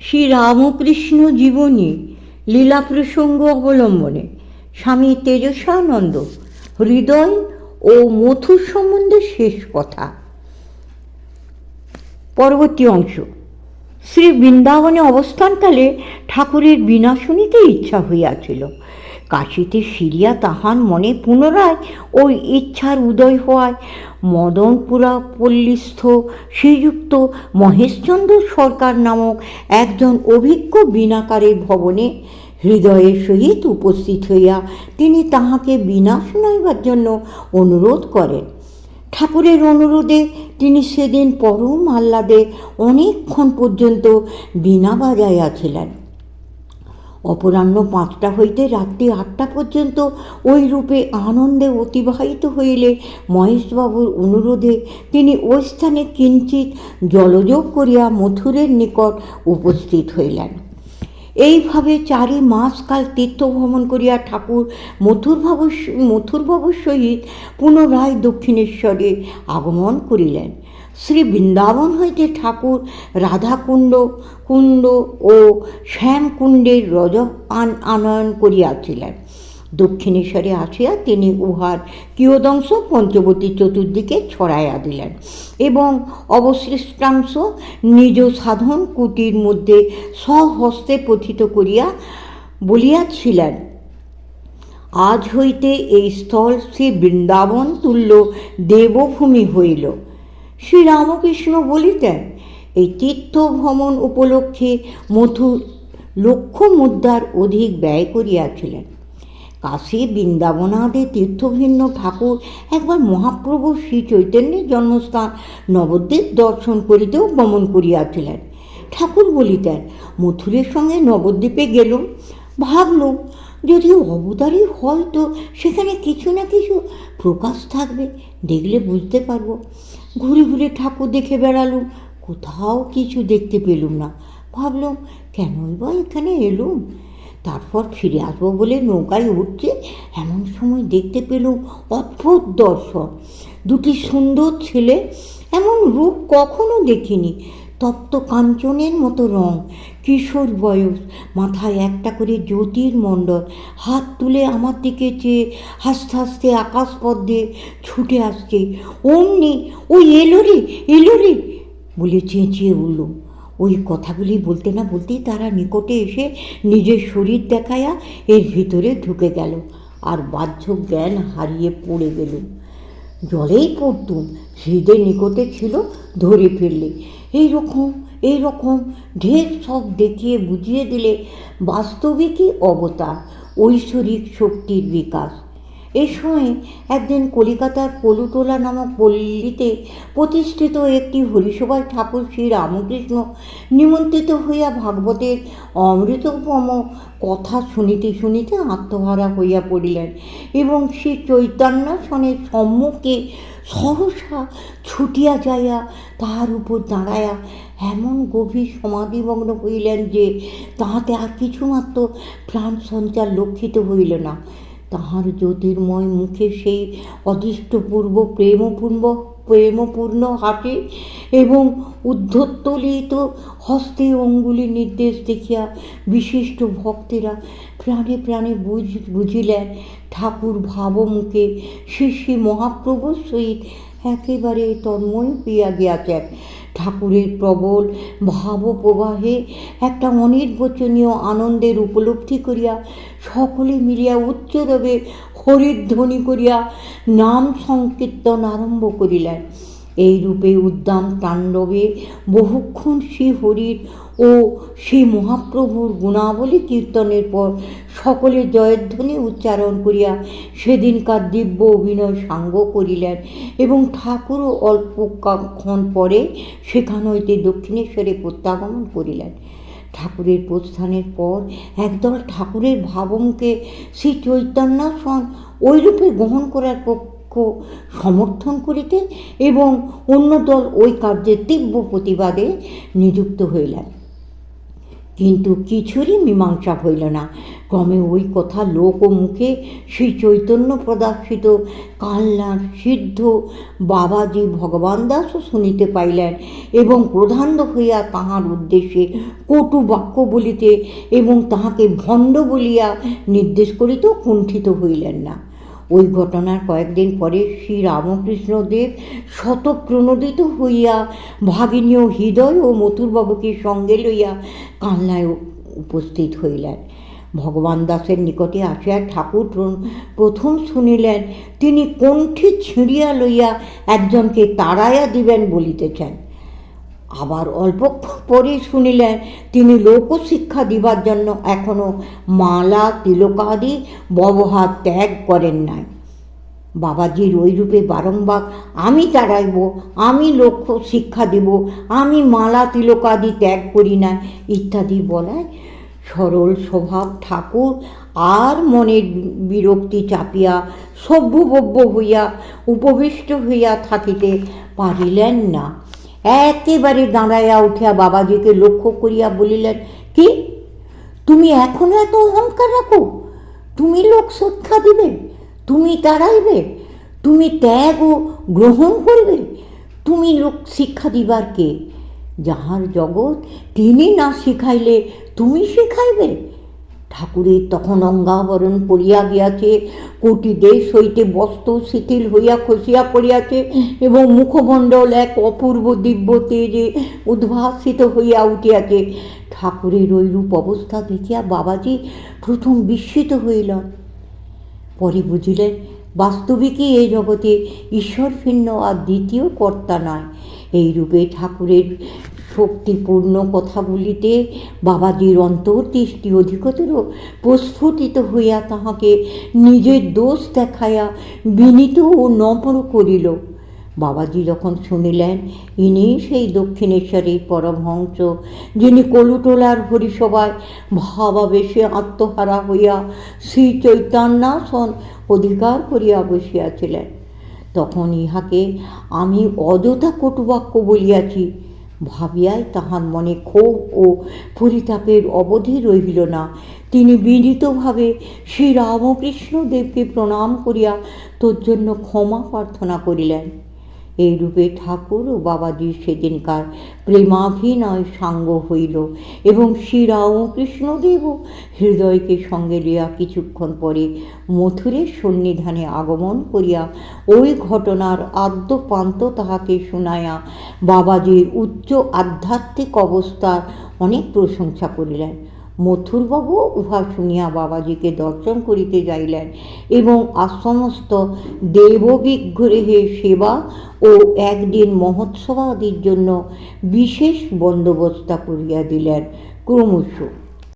শ্রী রামকৃষ্ণ জীবনী লীলা প্রসঙ্গ অবলম্বনে স্বামী তেজস্বানন্দ হৃদয় ও মথুর সম্বন্ধে শেষ কথা। পরবর্তী অংশ। শ্রী বৃন্দাবনে অবস্থানকালে ঠাকুরের বিনা শুনিতে ইচ্ছা হইয়াছিল। কাশীতে সিরিয়া তাহার মনে পুনরায় ওই ইচ্ছার উদয় হওয়ায় মদনপুরা পল্লীস্থ শ্রীযুক্ত মহেশচন্দ্র সরকার নামক একজন অভিজ্ঞ বিনাকারের ভবনে হৃদয়ের সহিত উপস্থিত হইয়া তিনি তাহাকে বিনা শুনাইবার জন্য অনুরোধ করেন। ঠাকুরের অনুরোধে তিনি সেদিন পরম আহ্লাদে অনেকক্ষণ পর্যন্ত বীণা বাজাইয়াছিলেন। অপরাহ্ন পাঁচটা হইতে রাত্রি আটটা পর্যন্ত ওই রূপে আনন্দে অতিবাহিত হইলে মহেশবাবুর অনুরোধে তিনি ওই স্থানে কিঞ্চিত জলযোগ করিয়া মথুরের নিকট উপস্থিত হইলেন। এইভাবে চারি মাসকাল তীর্থ ভ্রমণ করিয়া ঠাকুর মথুরবাবু মথুরবাবুর সহিত পুনরায় দক্ষিণেশ্বরে আগমন করিলেন। শ্রী বৃন্দাবন হইতে ঠাকুর, রাধাকুণ্ড কুণ্ড ও শ্যামকুণ্ডের রজ আন আনয়ন করিয়াছিলেন। দক্ষিণেশ্বরে আসিয়া তিনি উহার কিয়দংশ পঞ্চবতী চতুর্দিকে ছড়াইয়া দিলেন এবং অবশিষ্টাংশ নিজ সাধন কুটির মধ্যে স্বহস্তে পথিত করিয়া বলিয়াছিলেন, আজ হইতে এই স্থল শ্রী বৃন্দাবন তুল্য দেবভূমি হইল। শ্রীরামকৃষ্ণ বলিতেন, এই তীর্থ ভ্রমণ উপলক্ষে মথুর লক্ষ মুদ্রার অধিক ব্যয় করিয়াছিলেন। কাশী, বৃন্দাবনাদে তীর্থভিন্ন ঠাকুর একবার মহাপ্রভু শ্রী চৈতন্যের জন্মস্থান নবদ্বীপ দর্শন করিতেও গমন করিয়াছিলেন। ঠাকুর বলিতেন, মথুরের সঙ্গে নবদ্বীপে গেলুম, ভাবলুম যদি অবতারই হয় তো সেখানে কিছু না কিছু প্রকাশ থাকবে, দেখলে বুঝতে পারব। ঘুরে ঘুরে ঠাকুর দেখে বেড়ালুম। কোথাও কিছু দেখতে পেলুম না। ভাবলাম, কেনই বা এখানে এলুম? তারপর ফিরে আসব বলে নৌকায় উঠছে এমন সময় দেখতে পেলুম অদ্ভুত দর্শন দুটি সুন্দর ছেলে, এমন রূপ কখনো দেখিনি। তপ্ত কাঞ্চনের মতো রং, কিশোর বয়স, মাথায় একটা করে জ্যোতির্মণ্ডল, হাত তুলে আমার দিকে চেয়ে হাসতে হাসতে আকাশপথ দিয়ে ছুটে আসছে। অমনি, ওই এলো রে এলো রে! বলে চেঁচিয়ে উঠল। ওই কথাগুলি বলতে না বলতেই তারা নিকটে এসে নিজের শরীর দেখায়া এর ভিতরে ঢুকে গেল আর বাহ্য জ্ঞান হারিয়ে পড়ে গেল। জলেই পড়তুম হৃদের নিকটে ছিল, ধরে ফেললে। এই রকম এই রকম ঢের সব দেখিয়ে বুঝিয়ে দিলে বাস্তবিকই অবতার? ঐশ্বরিক শক্তির বিকাশ। এই সময় একদিন কলিকাতার পলুটোলা নামক পল্লীতে প্রতিষ্ঠিত একটি হরিসভায় ঠাকুর শ্রী রামকৃষ্ণ নিমন্ত্রিত হইয়া ভাগবতের অমৃতপম কথা শুনিতে শুনিতে আত্মহারা হইয়া পড়িলেন এবং শ্রী চৈতন্যসনের সম্মুখে সহসা ছুটিয়া যাইয়া তাহার উপর দাঁড়াইয়া এমন গভীর সমাধিমগ্ন হইলেন যে তাহাতে আর কিছুমাত্র প্রাণ সঞ্চার লক্ষিত হইল না। তাহার জ্যোতির্ময় মুখে সেই অদৃষ্টপূর্ব প্রেমপূর্ব প্রেমপূর্ণ হাটে এবং উদ্ধত্তলিত হস্তে অঙ্গুলি নির্দেশ দেখিয়া বিশিষ্ট ভক্তেরা প্রাণে প্রাণে বুঝ, বুঝিলেন ঠাকুর ভাবমুখে শ্রী শ্রী মহাপ্রভুর সহিত একেবারে তন্ময় হইয়া গিয়াছেন ঠাকুরের প্রবল ভাবপ্রবাহে একটা অনির্বচনীয় আনন্দের উপলব্ধি করিয়া সকলে মিলিয়া উচ্চরবে হরিধ্বনি করিয়া নাম সংকীর্তন আরম্ভ করিলেন। এই রূপে উদ্যান তাণ্ডবে বহুক্ষণ শ্রী হরির ও শ্রী মহাপ্রভুর গুণাবলী কীর্তনের পর সকলে জয়ধ্বনি উচ্চারণ করিয়া সেদিনকার দিব্য অভিনয় সাঙ্গ করিলেন এবং ঠাকুরও অল্পক্ষণ পরে সেখান হইতে দক্ষিণেশ্বরে প্রত্যাগমন করিলেন। ঠাকুরের প্রস্থানের পর একদল ঠাকুরের ভাবমকে শ্রী চৈতন্যাসন ওইরূপে গ্রহণ করার পক্ষ সমর্থন করিতে এবং অন্য দল ওই কার্যের তীব্র প্রতিবাদে নিযুক্ত হইলেন। কিন্তু কিছুরই মীমাংসা হইল না। ক্রমে ওই কথা লোক ও মুখে শ্রী চৈতন্য প্রদর্শিত কাল্লার সিদ্ধ বাবাজি ভগবান দাসও শুনিতে পাইলেন এবং প্রধান্য হইয়া তাহার উদ্দেশ্যে কটু বাক্য বলিতে এবং তাহাকে ভণ্ড বলিয়া নির্দেশ করিতেও কুণ্ঠিত হইলেন না। ওই ঘটনার কয়েকদিন পরে শ্রী রামকৃষ্ণদেব শতপ্রণোদিত হইয়া ভাগিনীয় হৃদয় ও মথুরবাবুকে সঙ্গে লইয়া কান্নায় উপস্থিত হইলেন। ভগবান দাসের নিকটে আসিয়া ঠাকুর প্রথম শুনিলেন, তিনি কণ্ঠে ছিঁড়িয়া লইয়া একজনকে তাড়াইয়া দিবেন বলিতেছেন। আবার অল্প পরে শুনিলেন, তিনি লোকশিক্ষা দিবার জন্য এখনও মালা তিলকাদি ব্যবহার ত্যাগ করেন নাই। বাবাজির ওই রূপে বারংবার, আমি তাড়াইব আমি লক্ষ্য শিক্ষা দেব, আমি মালা তিলকাদি ত্যাগ করি না ইত্যাদি বলায় সরল স্বভাব ঠাকুর আর মনের বিরক্তি চাপিয়া সভ্যভব্য হইয়া, উপবিষ্ট হইয়া থাকিতে পারিলেন না। একেবারে দাঁড়াইয়া উঠিয়া বাবাজিকে লক্ষ্য করিয়া বলিলেন, কি? তুমি এখনও এত অহংকার রাখো? তুমি লোক শিক্ষা দিবে? তুমি তাড়াইবে তুমি ত্যাগ ও গ্রহণ করবে? তুমি লোক শিক্ষা দিবার কে? যাহার জগৎ তিনি না শিখাইলে তুমি শিখাইবে? ঠাকুরের তখন অঙ্গাবরণ পড়িয়া গিয়াছে, কোটি দেশ হইতে বস্ত্র শিথিল হইয়া খসিয়া পড়িয়াছে এবং মুখমণ্ডল এক অপূর্ব দিব্য তেজে উদ্ভাসিত হইয়া উঠিয়াছে। ঠাকুরের ঐরূপ অবস্থা দেখিয়া বাবাজি প্রথম বিস্মিত হইলেন। পরে বুঝিলেন, বাস্তবিকই এই জগতে ঈশ্বর ভিন্ন আর দ্বিতীয় কর্তা নয় এই রূপে ঠাকুরের শক্তিপূর্ণ কথাগুলিতে বাবাজির অন্তর্দৃষ্টি অধিকতর প্রস্ফুটিত হইয়া তাহাকে নিজের দোষ দেখাইয়া বিনীত ও নম্র করিল। বাবাজি যখন শুনিলেন, ইনি সেই দক্ষিণেশ্বরের পরমহংস, যিনি কলুটোলার হরিসভায় ভাবাবেশে আত্মহারা হইয়া শ্রী চৈতন্যাসন অধিকার করিয়া বসিয়াছিলেন, তখন ইহাকে আমি অযথা কটুবাক্য বলিয়াছি। ভাবিয়াই তাহার মনে ক্ষোভ ও পরিতাপের অবধি রহিল না। তিনি বিনীতভাবে শ্রী রামকৃষ্ণদেবকে প্রণাম করিয়া তোর জন্য ক্ষমা প্রার্থনা করিলেন। এই রূপে ঠাকুর ও বাবাজির সেদিনকার প্রেমাভিনয় সাঙ্গ হইল এবং শ্রী রামকৃষ্ণদেবও হৃদয়কে সঙ্গে লইয়া কিছুক্ষণ পরে মথুরের সন্নিধানে আগমন করিয়া ওই ঘটনার আদ্যপান্ত তাহাকে শুনাইয়া বাবাজির উচ্চ আধ্যাত্মিক অবস্থার অনেক প্রশংসা করিলেন। মথুরবাবু উহা শুনিয়া বাবাজিকে দর্শন করিতে যাইলেন এবং আসমস্ত দেববিগ্রহে সেবা ও একদিন মহোৎসবাদির জন্য বিশেষ বন্দোবস্ত করিয়া দিলেন। ক্রমশ